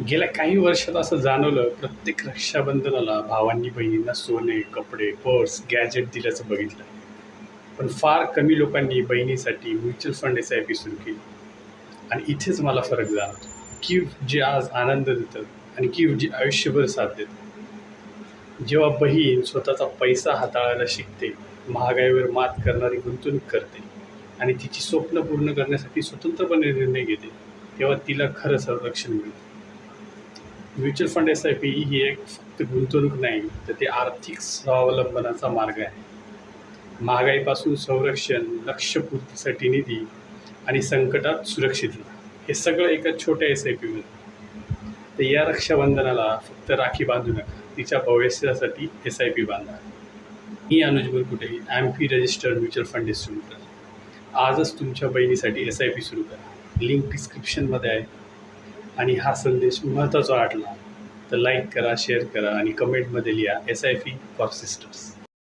गेल्या काही वर्षात असं जाणवलं प्रत्येक रक्षाबंधनाला भावांनी बहिणींना सोने कपडे पर्स गॅजेट दिल्याचं बघितलं. पण फार कमी लोकांनी बहिणीसाठी mutual fund S I P सुरू केली. आणि इथेच मला फरक जाणवतो. गिफ्ट जे आज आनंद देतं आणि गिफ्ट जे आयुष्यभर साथ देतं. जेव्हा बहीण स्वतःचा पैसा हाताळायला शिकते महागाईवर मात करणारी गुंतवणूक करते आणि तिची स्वप्न पूर्ण करण्यासाठी स्वतंत्रपणे निर्णय घेते तेव्हा तिला खरं संरक्षण मिळतं. Mutual fund S I P ही एक फक्त गुंतवणूक नाही तर ते आर्थिक स्वावलंबनाचा मार्ग आहे. महागाईपासून संरक्षण लक्ष्यपूर्तीसाठी निधी आणि संकटात सुरक्षितता हे सगळं एका छोट्या एस आय पीमध्ये तर या रक्षाबंधनाला फक्त राखी बांधू नका तिच्या भविष्यासाठी एस आय पी बांधा. मी अनुज कुठे? M P registered mutual fund सुरू करा. आजच तुमच्या बहिणीसाठी एस आय पी सुरू करा. लिंक डिस्क्रिप्शनमध्ये आहे. आणि हा संदेश महत्त्वाचा वाटला तर लाईक करा शेअर करा आणि कमेंटमध्ये लिहा S I P for sisters